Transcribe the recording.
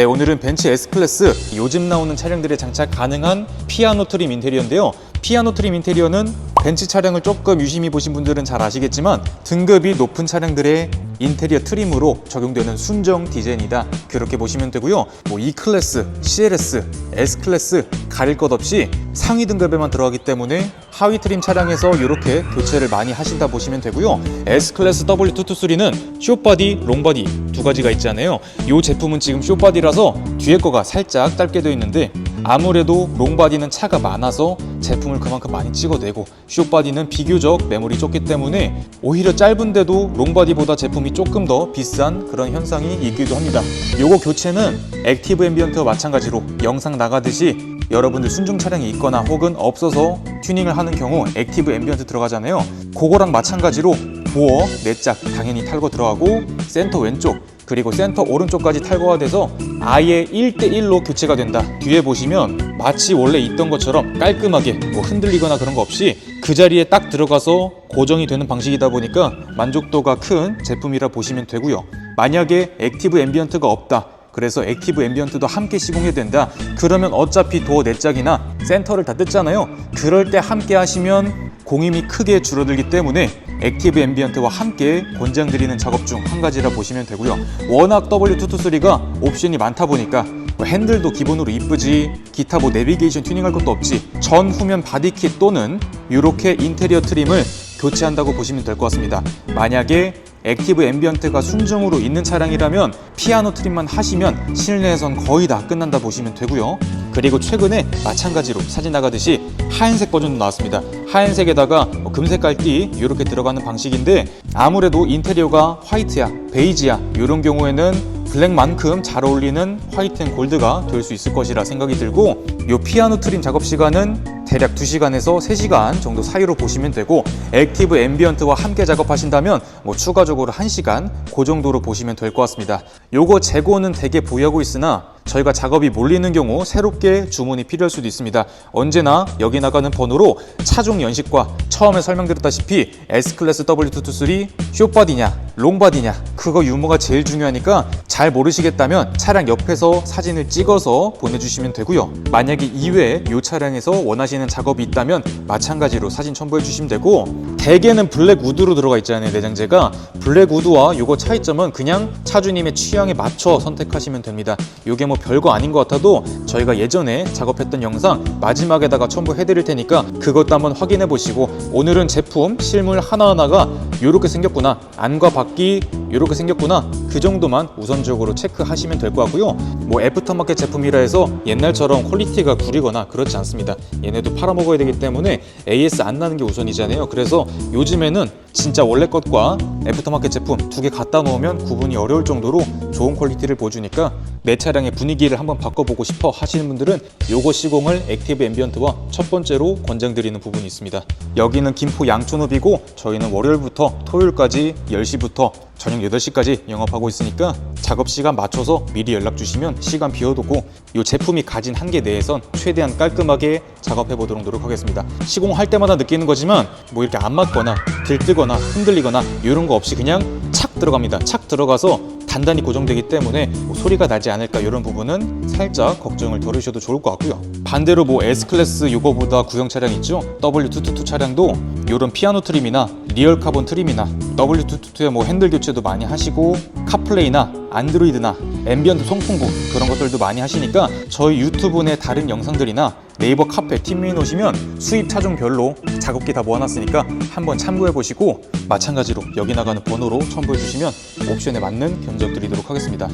네, 오늘은 벤츠 S클래스 요즘 나오는 차량들에 장착 가능한 피아노 트림 인테리어인데요. 피아노 트림 인테리어는 벤츠 차량을 조금 유심히 보신 분들은 잘 아시겠지만 등급이 높은 차량들의 인테리어 트림으로 적용되는 순정 디자인이다. 그렇게 보시면 되고요. 뭐 E클래스, CLS, S클래스 가릴 것 없이 상위 등급에만 들어가기 때문에 하위 트림 차량에서 이렇게 교체를 많이 하신다 보시면 되고요. S클래스 W223는 숏바디, 롱바디 두 가지가 있잖아요. 이 제품은 지금 숏바디라서 뒤에 거가 살짝 짧게 되어 있는데 아무래도 롱바디는 차가 많아서 제품을 그만큼 많이 찍어내고 숏바디는 비교적 매물이 좁기 때문에 오히려 짧은데도 롱바디보다 제품이 조금 더 비싼 그런 현상이 있기도 합니다. 요거 교체는 액티브 앰비언트와 마찬가지로 영상 나가듯이 여러분들 순중 차량이 있거나 혹은 없어서 튜닝을 하는 경우 액티브 앰비언트 들어가잖아요. 그거랑 마찬가지로 보어 내짝 당연히 탈거 들어가고 센터 왼쪽 그리고 센터 오른쪽까지 탈거가 돼서 아예 1대1로 교체가 된다. 뒤에 보시면 마치 원래 있던 것처럼 깔끔하게 뭐 흔들리거나 그런 거 없이 그 자리에 딱 들어가서 고정이 되는 방식이다 보니까 만족도가 큰 제품이라 보시면 되고요. 만약에 액티브 앰비언트가 없다. 그래서 액티브 앰비언트도 함께 시공해야 된다. 그러면 어차피 도어 내짝이나 센터를 다 뜯잖아요. 그럴 때 함께 하시면 공임이 크게 줄어들기 때문에 액티브 앰비언트와 함께 권장드리는 작업 중 한 가지라 보시면 되고요. 워낙 W223가 옵션이 많다 보니까 뭐 핸들도 기본으로 이쁘지 기타 뭐 내비게이션 튜닝할 것도 없지 전 후면 바디킷 또는 이렇게 인테리어 트림을 교체한다고 보시면 될 것 같습니다. 만약에 액티브 앰비언트가 순정으로 있는 차량이라면 피아노 트림만 하시면 실내에선 거의 다 끝난다 보시면 되고요. 그리고 최근에 마찬가지로 사진 나가듯이 하얀색 버전도 나왔습니다. 하얀색에다가 뭐 금색 깔 띠 이렇게 들어가는 방식인데 아무래도 인테리어가 화이트야, 베이지야 이런 경우에는 블랙만큼 잘 어울리는 화이트 앤 골드가 될 수 있을 것이라 생각이 들고 이 피아노 트림 작업 시간은 대략 2시간에서 3시간 정도 사이로 보시면 되고 액티브 앰비언트와 함께 작업하신다면 뭐 추가적으로 1시간 그 정도로 보시면 될 것 같습니다. 요거 재고는 대개 보유하고 있으나 저희가 작업이 몰리는 경우 새롭게 주문이 필요할 수도 있습니다. 언제나 여기 나가는 번호로 차종 연식과 처음에 설명드렸다시피 S클래스 W223 숏바디냐 롱바디냐 그거 유무가 제일 중요하니까 잘 모르시겠다면 차량 옆에서 사진을 찍어서 보내주시면 되고요. 만약에 이외에 이 차량에서 원하시는 작업이 있다면 마찬가지로 사진 첨부해 주시면 되고 대개는 블랙 우드로 들어가 있잖아요 내장재가 블랙 우드와 요거 차이점은 그냥 차주님의 취향에 맞춰 선택하시면 됩니다. 요게 뭐 별거 아닌 것 같아도 저희가 예전에 작업했던 영상 마지막에다가 첨부해 드릴 테니까 그것도 한번 확인해 보시고 오늘은 제품 실물 하나하나가 이렇게 생겼구나 안과 밖이 이렇게 생겼구나. 그 정도만 우선적으로 체크하시면 될 것 같고요. 뭐 애프터마켓 제품이라 해서 옛날처럼 퀄리티가 구리거나 그렇지 않습니다. 얘네도 팔아먹어야 되기 때문에 AS 안 나는 게 우선이잖아요. 그래서 요즘에는 진짜 원래 것과 애프터마켓 제품 두 개 갖다 놓으면 구분이 어려울 정도로 좋은 퀄리티를 보여주니까 내 차량의 분위기를 한번 바꿔보고 싶어 하시는 분들은 요거 시공을 액티브 앰비언트와 첫 번째로 권장드리는 부분이 있습니다. 여기는 김포 양촌읍이고 저희는 월요일부터 토요일까지 10시부터 저녁 8시까지 영업하고 있으니까 작업 시간 맞춰서 미리 연락 주시면 시간 비워두고 이 제품이 가진 한계 내에선 최대한 깔끔하게 작업해 보도록 노력하겠습니다. 시공할 때마다 느끼는 거지만 뭐 이렇게 안 맞거나 들뜨거나 흔들리거나 이런 거 없이 그냥 착 들어갑니다. 착 들어가서 단단히 고정되기 때문에 뭐 소리가 나지 않을까 이런 부분은 살짝 걱정을 덜으셔도 좋을 것 같고요. 반대로 뭐 S클래스 이거보다 구형 차량 있죠? W222 차량도 이런 피아노 트림이나 리얼 카본 트림이나 W222의 뭐 핸들 교체도 많이 하시고 카플레이나 안드로이드나 앰비언트 송풍구 그런 것들도 많이 하시니까 저희 유튜브 내 다른 영상들이나 네이버 카페 팀메인 오시면 수입 차종별로 작업기 다 모아놨으니까 한번 참고해 보시고 마찬가지로 여기 나가는 번호로 첨부해 주시면 옵션에 맞는 견적 드리도록 하겠습니다.